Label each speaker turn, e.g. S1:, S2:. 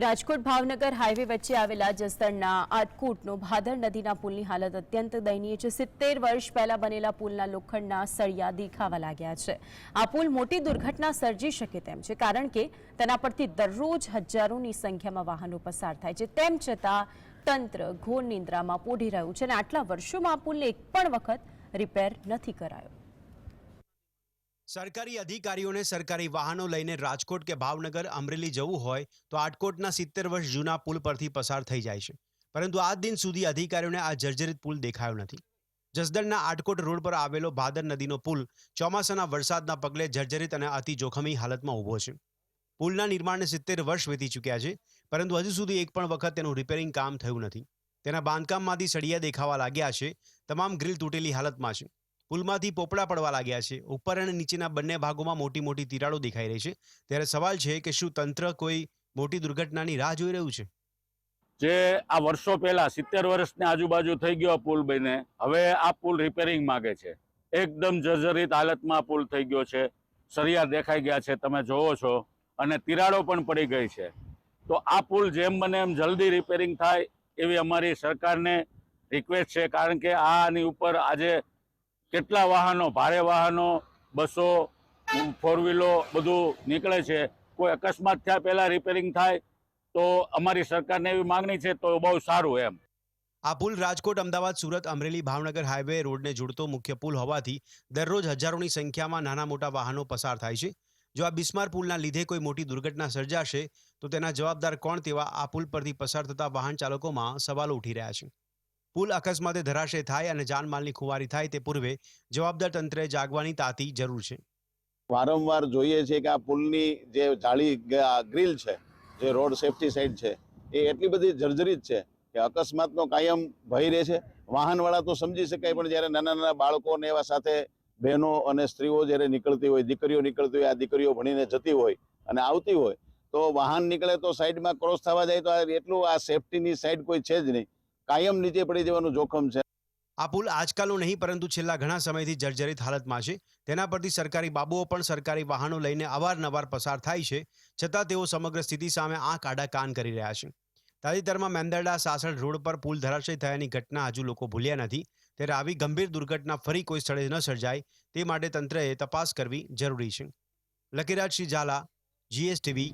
S1: Rajkot Bhavnagar highway વચ્ચે આવેલા જસદણના આટકૂટનો ભાદર નદીના પુલની હાલત અત્યંત દયનીય છે. સિત્તેર વર્ષ પહેલા બનેલા પુલના લોખંડના સળિયા દેખાવા લાગ્યા છે. આ પુલ મોટી દુર્ઘટના સર્જી શકે તેમ છે, કારણ કે તેના પરથી દરરોજ હજારોની સંખ્યામાં વાહનો પસાર થાય છે. તેમ છતાં તંત્ર ઘોર નિંદ્રામાં પોઢી રહ્યું છે અને આટલા વર્ષોમાં આ પુલને એક પણ વખત રિપેર નથી કરાયો.
S2: સરકારી અધિકારીઓને સરકારી વાહનો લઈને રાજકોટ કે ભાવનગર, અમરેલી જવું હોય તો આટકોટના સિત્તેર વર્ષ જૂના પુલ પરથી પસાર થઈ જાય છે. પરંતુ આજ દિન સુધી અધિકારીઓને આ જર્જરિત પુલ દેખાયો નથી. જસદણના આટકોટ રોડ પર આવેલો ભાદર નદીનો પુલ ચોમાસાના વરસાદના પગલે જર્જરિત અને અતિ જોખમી હાલતમાં ઊભો છે. પુલના નિર્માણને સિત્તેર વર્ષ વીતી ચૂક્યા છે, પરંતુ હજુ સુધી એક પણ વખત તેનું રિપેરિંગ કામ થયું નથી. તેના બાંધકામમાંથી સળિયા દેખાવા લાગ્યા છે. તમામ ગ્રીલ તૂટેલી હાલતમાં છે. પુલમાંથી પોપડા પડવા લાગ્યા છે. ઉપર અને નીચેના બંને ભાગોમાં મોટી મોટી તિરાડો દેખાઈ રહી છે. ત્યારે સવાલ છે કે શું તંત્ર કોઈ મોટી દુર્ઘટનાની રાહ જોઈ રહ્યું છે?
S3: જે આ વર્ષો પહેલા સિત્તેર વર્ષની આજુબાજુ થઈ ગયો પુલ બને, હવે આ પુલ રિપેરિંગ માંગે છે. એકદમ જર્જરિત હાલતમાં પુલ થઈ ગયો છે. સરિયા દેખાઈ ગયા છે, તમે જોવો છો. અને તિરાડો પણ પડી ગઈ છે. તો આ પુલ જેમ બને એમ જલ્દી રિપેરિંગ થાય એવી અમારી સરકારને રિક્વેસ્ટ છે, કારણ કે આની ઉપર આજે કેટલા વાહનો, ભારે વાહનો, બસો ફોર વ્હીલો બધું નીકળે છે. કોઈ અકસ્માત થયા, પહેલાં રિપેરિંગ થાય, તો અમારી સરકારને એવી માંગણી છે, તો બહુ સારું એમ.
S2: આ પુલ રાજકોટ, અમદાવાદ, સુરત, અમરેલી, ભાવનગર હાઈવે રોડને જોડતો મુખ્ય પુલ હોવાથી દરરોજ હજારોની સંખ્યામાં નાના મોટા વાહનો પસાર થાય છે. જો આ બિસ્માર પુલના લીધે કોઈ મોટી દુર્ઘટના સર્જાશે, તો તેના જવાબદાર કોણ તેવા આ પુલ પરથી પસાર થતા વાહન ચાલકોમાં સવાલો ઉઠી રહ્યા છે. પુલ અકસ્માતે ધરાશય થાય અને જાનમાલની ખુવારી થાય તે પૂર્વે જવાબદાર તંત્રે જાગવાની તાતી જરૂર છે.
S4: વારંવાર જોઈએ છે કે આ પુલની જે જાળી ગ્રીલ છે, જે રોડ સેફટી સાઈડ છે, એ એટલી બધી જર્જરિત છે કે અકસ્માતનો કાયમ ભય રહે છે. વાહનવાળા તો સમજી શકાય, પણ જ્યારે નાના નાના બાળકો ને એવા સાથે બહેનો અને સ્ત્રીઓ જ્યારે નીકળતી હોય, દીકરીઓ નીકળતી હોય, આ દીકરીઓ ભણીને જતી હોય અને આવતી હોય, તો વાહન નીકળે તો સાઈડમાં ક્રોસ થવા જાય, તો એટલું આ સેફટીની સાઈડ કોઈ છે જ નહીં. કાયમ નીચે પડી જવાનું જોખમ છે.
S2: આ પુલ આજકાલનો નહીં, પરંતુ છેલ્લા ઘણા સમયથી જર્જરિત હાલતમાં છે. તેના પરથી સરકારી બાબુઓ પણ સરકારી વાહનો લઈને અવારનવાર પસાર થાય છે. છતાં તેઓ સમગ્ર સ્થિતિ સામે આંખ આડા કાન કરી રહ્યા છે. તાજેતરમાં મેંદરડા સાસણ રોડ પર પુલ ધરાશય થયાની ઘટના હજુ લોકો ભૂલ્યા નથી. ત્યારે આવી ગંભીર દુર્ઘટના ફરી કોઈ સ્થળે ન સર્જાય, તે માટે તંત્રએ તપાસ કરવી જરૂરી છે. Lakirajsinh Zala, GSTV.